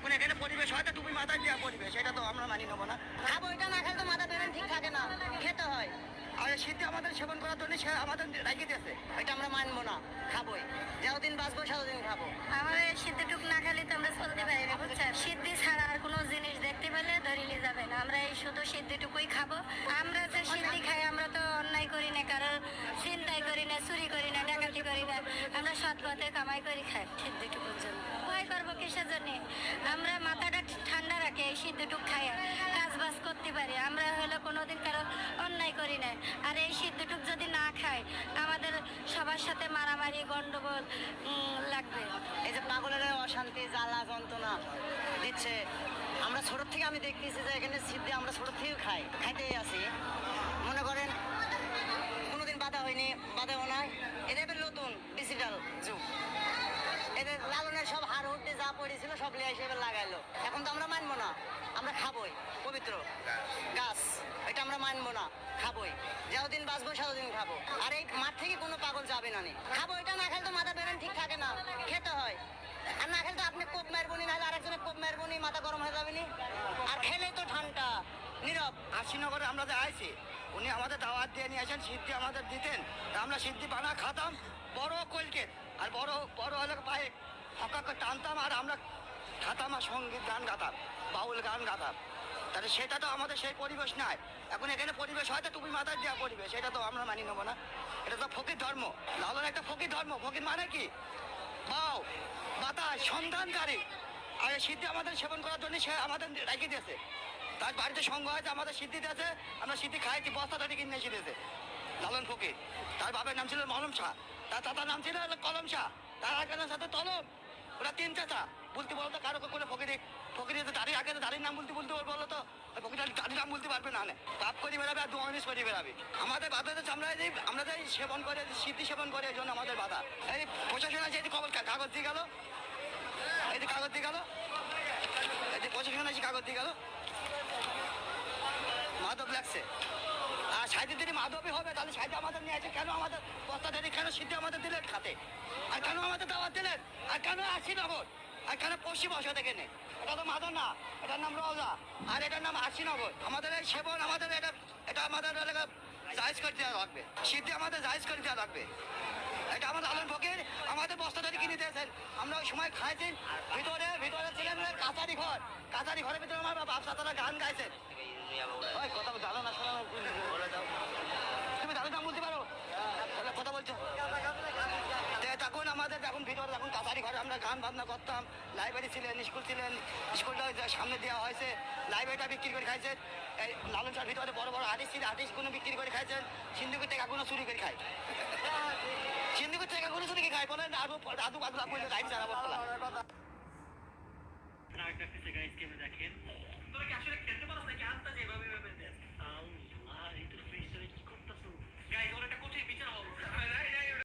এখন এখানে পরিবেশ হয়তো টুপি মাথায় দেওয়া পরিবেশ এটা তো আমরা মানি নেব না। খাব এটা না খেলে তো মাথা বেরেন ঠিক থাকে না খেতে হয়। আর শীতে আমাদের সেবন করার জন্য সে আমাদের রাখি দিয়েছে। এটা আমরা মানবো না খাবোই। যতদিন বাঁচবো ততদিন খাব। আমাদের সিদ্ধিটুক না খেলে তো আমরা চলতে পারি না বুঝছেন? সিদ্ধি ছাড়া আর কোনো জিনিস দেখতে পেলে ধরিলে যাবে না আমরা এই শুধু সিদ্ধিটুকুই খাব। আমরা যে সিদ্ধি খাই আমরা তো অন্যায় করি না কারণ চিন্তাই করি না চুরি করি না ডাকাতি করি না। আমরা সৎ পথে কামাই করে খাই সিদ্ধিটুকুর ভয় করব কিসের জন্য? আমরা মাথাটা ঠান্ডা রাখি এই সিদ্ধিটুক খাই কাজ বাজ করতে পারি। আমরা হলো কোনোদিন কারও অন্যায় করি না। আর এই সিদ্ধটুক যদি না খাই, আমাদের সবার সাথে মারামারি, গন্ডগোল লাগবে। এই যে পাগলের অশান্তি, জ্বালা, যন্ত্রণা দিচ্ছে। আমরা ছোট থেকে আমি দেখতেছি যে এখানে সিদ্ধি আমরা ছোট থেকেও খাই, খাইতেই আছি মনে করেন, কোনোদিন বাধা হয়নি, বাধাও নাই। পড়েছিল, সব লিয়ে এবার লাগাইলো। এখন তো আমরা মানবো না, আমরা খাবোই, পবিত্র। গাছ, এটা আমরা মানবো না, খাবোই। যতদিন বাঁচবো ততদিন খাব। আর এই মাঠ থেকে কোনো পাগল যাবে না নি। খাব, এটা না খেলে তো মাথা বেরেন ঠিক থাকে না। খেতে হয়। আর না খেলে তো আপনি কোপ মারবনি নাহলে আরেকজনের কোপ মারবনি মাথা গরম হয়ে যাবে নি। আর খেলে তো ঠান্ডা, নীরব। আশিনগরে আমরা যে আইছি, উনি আমাদের দাওয়াত দিয়ে নিয়ে আসেন, সিদ্ধি আমাদের দিতেন। আমরা সিদ্ধি বানা খাতাম, বড় কলকে। আর বড় বড় হলে পায়ে ফাঁকা করে টানতাম আর আমরা খাতাম আর সংগীত গান গাতাম, বাউল গান গাতাম। তাহলে সেটা তো আমাদের সেই পরিবেশ নাই এখন এখানে পরিবেশ হয়তো টুপি মাথায় দেওয়া পরিবেশ এটা তো আমরা মানি নেব না। এটা তো ফকির ধর্ম। লালন একটা ফকির ধর্ম। ফকির মানে কি? বাউ, বাতাস, সন্ধানকারী। আর সিদ্ধি আমাদের সেবন করার জন্য সে আমাদের রেখে দিয়েছে। তার বাড়িতে সঙ্গ হয়েছে, আমাদের সিদ্ধি দিয়েছে, আমরা সিদ্ধি খাইছি, বস্তা ধরে কিনে এসে দিয়েছে। লালন ফকির। তার বাবার নাম ছিল মলম শাহ। তার চাচার নাম ছিল কলম শাহ। তার আরেকজনের সাথে তলম ওরা তিন চাচা। বলতে বলতো কারও করে ফকিরি ফকিরি তো দাঁড়িয়ে আগে তো দাঁড়ির নাম বলতে বলতে বলো তো ফকির দাঁড়ির নাম বলতে পারবে না। পাপ করে বেড়াবে আর দোয়ানিস করে বেড়াবে। আমাদের বাধাতে আমরা যে আমরা যে সেবন করে সিদ্ধি সেবন করে, এই জন্য আমাদের বাধা। এই প্রশাসন আছে খবর কাগজ দিয়ে গেল। এই কাগজ দিয়ে গেল। এই প্রশাসন আছে কাগজ দিয়ে গেল। মাধব লাগছে। সাইডে যদি মাধবই হবে, তাহলে সাইডে আমাদের নিয়ে আছে কেন আমাদের বস্তা ধরে কেন সিদ্ধি আমাদের দিলেন খাতে? আর কেন আমাদের দাওয়াত দিলেন? আর কেন আশি নগর? আর কেন পশ্চিম বসা থেকে নে এটা তো মাদন না, এটার নাম রওজা। আর এটার নাম আশিনগর আমাদের এই সেবন, আমাদের এটা এটা আমাদের এলাকা জায়জ করে দেওয়া লাগবে। সিদ্ধি আমাদের জায়জ করে দেওয়া লাগবে। এটা আমাদের আলম ফকির, আমাদের বস্তা ধরে কিনে দিয়েছেন। আমরা ওই সময় খাইছি, ভিতরে ভিতরে ছিলেন কাছারি ঘর। কাছারি ঘরের ভিতরে আমার বাপ সাতারা গান গাইছেন। ওই কথা জানো না শোনো বলে দাও। তুমি জানো নাম বলতে পারো? কথা বলছো। তখন আমাদের যখন ভিতরে যখন ঘরে আমরা গান বাজনা করতাম। লাইব্রেরি ছিলেন স্কুল ছিলেন স্কুলটা সামনে দেওয়া হয়েছে। লাইব্রেরিটা বিক্রি করে খাইছেন। এই লালন শাহর ভিতরে বড় বড় আর্টিস্ট ছিল আর্টিস্টগুলো বিক্রি করে খাইছেন। সিন্ধুকের টাকাগুলো চুরি করে খায়। সিন্ধুকের টাকাগুলো চুরি করে খায় বলে আরও আদু আদু আপনি লাইভ চালাবো আপনারা একটা ফিসে গাইজ কেমন দেখেন। তোরা কি আসলে